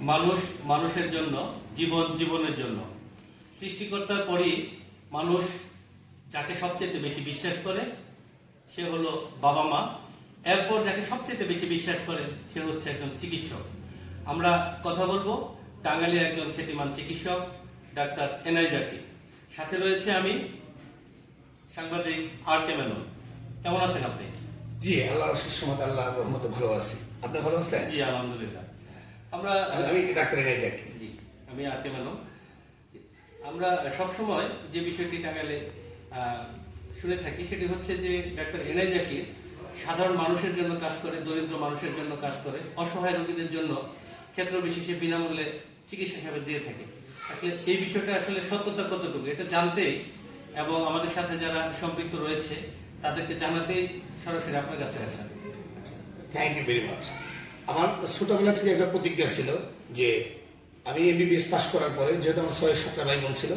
মানুষ মানুষের জন্য জীবন জীবনের জন্য। সৃষ্টিকর্তার পরই মানুষ যাকে সবচেয়ে বেশি বিশ্বাস করে সে হলো বাবা মা। এরপর যাকে সবচেয়ে বেশি বিশ্বাস করে সে হচ্ছে একজন চিকিৎসক। আমরা কথা বলব টাঙ্গাইলের একজন খ্যাতিমান চিকিৎসক ডাক্তার এনআই জাকির। সাথে রয়েছে আমি সাংবাদিক আর কে মেনন। কেমন আছেন আপনি? জি আল্লাহ সুসমত আল্লাহ রহমতে ভালো আছি। আপনি ভালো আছেন? জি আলহামদুলিল্লাহ। আমরা আমি ডাক্তার এনে যাই জি আমি আতে আমরা সবসময় যে বিষয়টি আহ, শুনে থাকি সেটি হচ্ছে যে ডাক্তার এনআই জাকির সাধারণ মানুষের জন্য কাজ করে দরিদ্র মানুষের জন্য কাজ করে অসহায় রোগীদের জন্য ক্ষেত্র বিশেষে বিনামূল্যে চিকিৎসা সেবা দিয়ে থাকে। আসলে এই বিষয়টা আসলে সত্যতা কতটুকু এটা জানতেই এবং আমাদের সাথে যারা সম্পৃক্ত রয়েছে তাদেরকে জানাতেই সরাসরি আপনার কাছে আসা। থ্যাংক ইউ ভেরি মাচ আমার ছোটবেলা থেকে একটা প্রতিজ্ঞা ছিল যে আমি এমবিবিএস পাস করার পরে, যেহেতু আমার ছয় সাতটা ভাই বোন ছিল,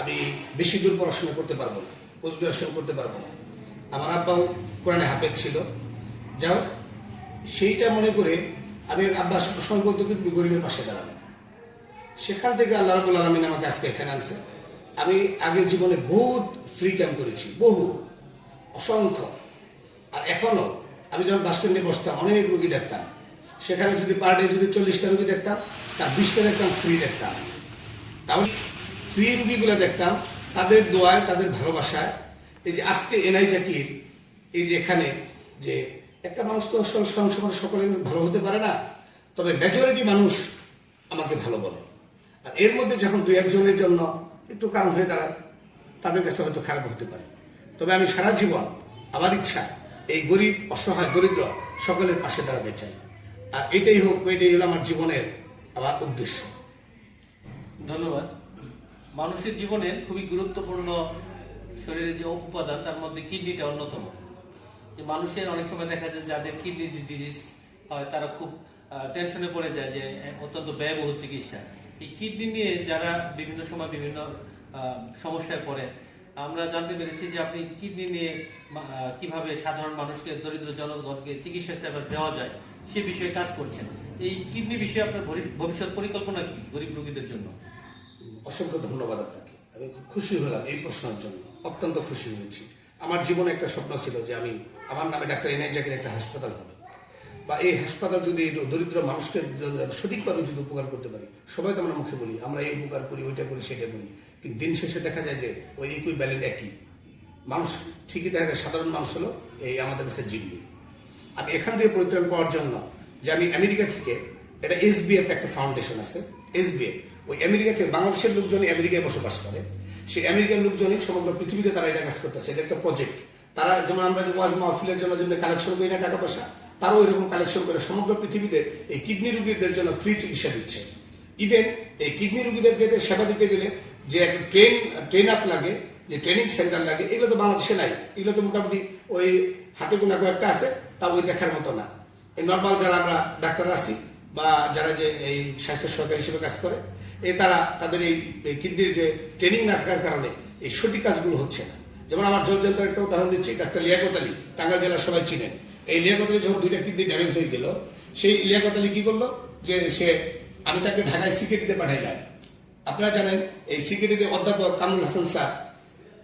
আমি বেশি দূর পড়াশোনা করতে পারব না পোস্ট করতে পারব না। আমার আব্বাও কোরআনে হাফেজ ছিল। যাও সেইটা মনে করে আমি আব্বা সবসময় বলতো কি গরিবের পাশে দাঁড়াবে সেখান থেকে আল্লাহ রাবুল আলমিন আমাকে আজকে এখানে আনছে। আমি আগে জীবনে বহুত ফ্রি ক্যাম্প করেছি, বহু, অসংখ্য। আর এখনও আমি যখন বাস স্ট্যান্ডে বসতাম, অনেক রুগী দেখতাম। সেখানে যদি পার ডে যদি চল্লিশটা রুগী দেখতাম, তার বিশটা দেখতাম ফ্রি দেখতাম। তাহলে ফ্রি রুগীগুলো দেখতাম, তাদের দোয়ায়, তাদের ভালোবাসায়। এই যে আজকে এনআই জাকির এই যে এখানে যে একটা মানুষ তো সংসার সকলে ভালো হতে পারে না, তবে মেজরিটি মানুষ আমাকে ভালো বলে। আর এর মধ্যে যখন দু একজনের জন্য একটু কারণ হয়ে দাঁড়ায়, তাদের কাছে হয়তো খারাপ হতে পারে। তবে আমি সারা জীবন, আমার ইচ্ছা, এই গরিব, অসহায়, দরিদ্র সকলের পাশে দাঁড়াতে চাই। আর এটাই হোক, এটাই হলো আমার জীবনের আমার উদ্দেশ্য। ধন্যবাদ। মানুষের জীবনে খুবই গুরুত্বপূর্ণ শরীরের যে উপাদান, তার মধ্যে কিডনিটা অন্যতম। যে মানুষের অনেক সময় দেখা যায় যাদের কিডনি ডিজিজ হয়, তারা খুব টেনশনে পড়ে যায় যে অত্যন্ত ব্যয়বহুল চিকিৎসা। এই কিডনি নিয়ে যারা বিভিন্ন সময় বিভিন্ন সমস্যায় পড়ে, আমরা জানতে পেরেছি যে আপনি কিডনি নিয়ে কীভাবে সাধারণ মানুষকে, দরিদ্র জনগণকে চিকিৎসা সেবা দেওয়া যায়। সে বিষয়ে কাজ করছেন। এই কিডনি বিষয়ে আপনার ভবিষ্যৎ পরিকল্পনা কি গরিব রোগীদের জন্য? অসংখ্য ধন্যবাদ আপনাকে। আমি খুব খুশি হলাম এই প্রশ্নের জন্য। অত্যন্ত খুশি হয়েছি। আমার জীবনে একটা স্বপ্ন ছিল যে আমি, আমার নামে ডাক্তার এনআই জাকির একটা হাসপাতাল হবে। বা এই হাসপাতাল যদি দরিদ্র মানুষকে সঠিকভাবে যদি উপকার করতে পারি, সবাই তো আমরা মুখে বলি, আমরা এই উপকার করি, ওইটা করি, সেটা করি। কিন্তু দিন শেষে দেখা যায় যে ওই একই ব্যালেন্ট একই। মানুষ ঠিকই দেখা যায়, সাধারণ মানুষ হলো এই আমাদের কাছে জিম্মি। আমি এখান থেকে পরিত্রাণ পাওয়ার জন্য যে আমি আমেরিকা থেকে, এটা এসবিএফ একটা ফাউন্ডেশন আছে, এসবিএফ। ওই আমেরিকা থেকে বাংলাদেশের লোকজন আমেরিকায় বসবাস করে। সেই আমেরিকার লোকজনই সমগ্র পৃথিবীতে তারা এটা কাজ করতেছে, এটা একটা প্রজেক্ট তারা যেমন আমরা ওয়াজ মাহফিলের জন্য যেমন কালেকশন করি না টাকা পয়সা, তারাও এরকম কালেকশন করে সমগ্র পৃথিবীতে এই কিডনি রোগীদের জন্য ফ্রি চিকিৎসা দিচ্ছে। ইভেন এই কিডনি রোগীদের যেটা সেবা দিতে গেলে যে একটা ট্রেন ট্রেন আপ লাগে, যে ট্রেনিং সেন্টার লাগে, এগুলো তো বাংলাদেশে নাই। এগুলো তো মোটামুটি ওই হাতে গোনা কয়েকটা আছে তা ওই দেখার মতো না। এই নর্মাল যারা আমরা ডাক্তার আছি বা যারা যে এই স্বাস্থ্য সরকার হিসেবে কাজ করে, এ তারা তাদের এই কিডনির যে ট্রেনিং না থাকার কারণে এই সঠিক কাজগুলো হচ্ছে না। যেমন আমার জোরজন্তার একটা উদাহরণ দিচ্ছি, ডাক্তার লিয়াকত আলী, টাঙ্গাইল জেলার সবাই চিনেন। এই লিয়াকত যখন দুইটা কিডনি ড্যামেজ হয়ে গেল, সেই লিয়াকত আলী কি করল? যে সে, আমি তাকে ঢাকায় সিকিউরিটিতে পাঠাইলাম। আপনারা জানেন, এই সিকিউরিটি অধ্যাপক কামরুল হাসান স্যার,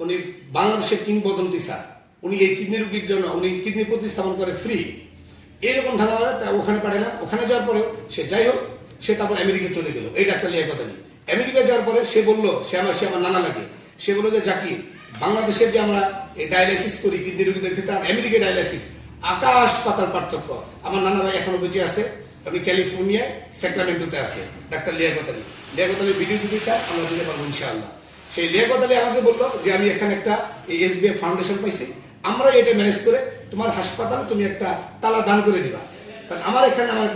উনি বাংলাদেশের কিংবদন্তি স্যার। উনি এই কিডনি রুগীর জন্য, উনি কিডনি প্রতিস্থাপন করে ফ্রি এরকম ধারণা ওখানে পাঠালাম। ওখানে যাওয়ার পরে সে যাই হোক, সে তারপর আমেরিকা চলে গেল। এই ডাক্তার লিয়ার কথা নেই। আমেরিকা যাওয়ার পরে সে বলল, সে আমার সে আমার নানা লাগে। সে বলল যে, জাকির বাংলাদেশের যে আমরা ডায়ালাইসিস করি কিডনি রোগীদের ক্ষেত্রে আমেরিকা ডায়ালাইসিস আকাশ পাতাল পার্থক্য। আমার নানা ভাই এখনও বেঁচে আছে। আমি ক্যালিফোর্নিয়ায় স্যাক্রামেন্টোতে আছে। ডাক্তার লিয়াকত আলী লিয়াকত আলী ভিডিও যদি আমরা দিতে পারব ইনশাআল্লাহ। সেই লিয়াকত আলী আমাকে বলল যে, আমি এখানে একটা এসবিআই ফাউন্ডেশন পাইছি। আমরা এটা ম্যানেজ করে তোমার হাসপাতালে তুমি একটা তালা দান করে দিবা। কারণ আমার এখানে আমার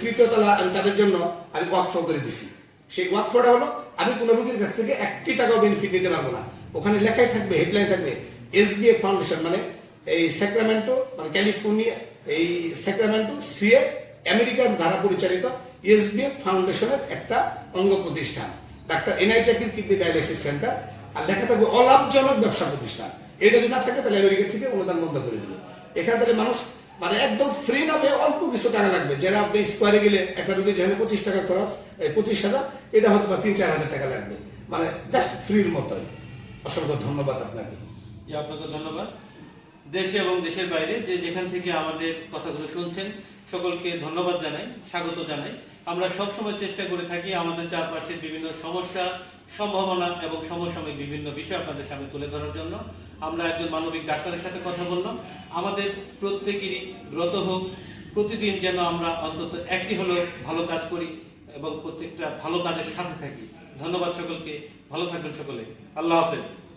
তৃতীয় তালা আমি তাদের জন্য আমি ওয়াকফ করে দিছি। সেই ওয়াকফটা হলো আমি কোনো রোগীর কাছ থেকে একটি টাকাও বেনিফিট নিতে পারব না। ওখানে লেখাই থাকবে হেডলাইন থাকবে এসবিএ ফাউন্ডেশন মানে এই স্যাক্রামেন্টো মানে ক্যালিফোর্নিয়া এই স্যাক্রামেন্টো সিএ আমেরিকার দ্বারা পরিচালিত এসবিএ ফাউন্ডেশনের একটা অঙ্গ প্রতিষ্ঠান। ডাক্তার এনআই চাকির কিডনি ডায়ালিসিস সেন্টার আর লেখা থাকবে অলাভজনক ব্যবসা প্রতিষ্ঠান। এটা যদি না থাকে, তাহলে আমেরিকা থেকে অনুদান বন্ধ করে দিবে এখানে মানুষ মানে একদম ফ্রি নামে অল্প কিছু টাকা লাগবে। যেটা আপনি স্কোয়ারে গেলে একটা রুগী যেখানে পঁচিশ টাকা খরচ পঁচিশ হাজার, এটা হয়তো বা তিন, চার হাজার টাকা লাগবে। মানে জাস্ট ফ্রির মতোই। অসংখ্য ধন্যবাদ আপনাকে। আপনাকে ধন্যবাদ। দেশে এবং দেশের বাইরে যে যেখান থেকে আমাদের কথাগুলো শুনছেন, সকলকে ধন্যবাদ জানাই, স্বাগত জানাই। আমরা সবসময় চেষ্টা করে থাকি আমাদের চারপাশের বিভিন্ন সমস্যা, সম্ভাবনা এবং সমসাময়িক বিভিন্ন বিষয় আপনাদের সামনে তুলে ধরার জন্য। আমরা একজন মানবিক ডাক্তারের সাথে কথা বললাম। আমাদের প্রত্যেকেরই ব্রত হোক, প্রতিদিন যেন আমরা অন্তত একটি হলেও ভালো কাজ করি এবং প্রত্যেকটা ভালো কাজের সাথে থাকি। ধন্যবাদ সকলকে, ভালো থাকবেন সকলে। আল্লাহ হাফেজ।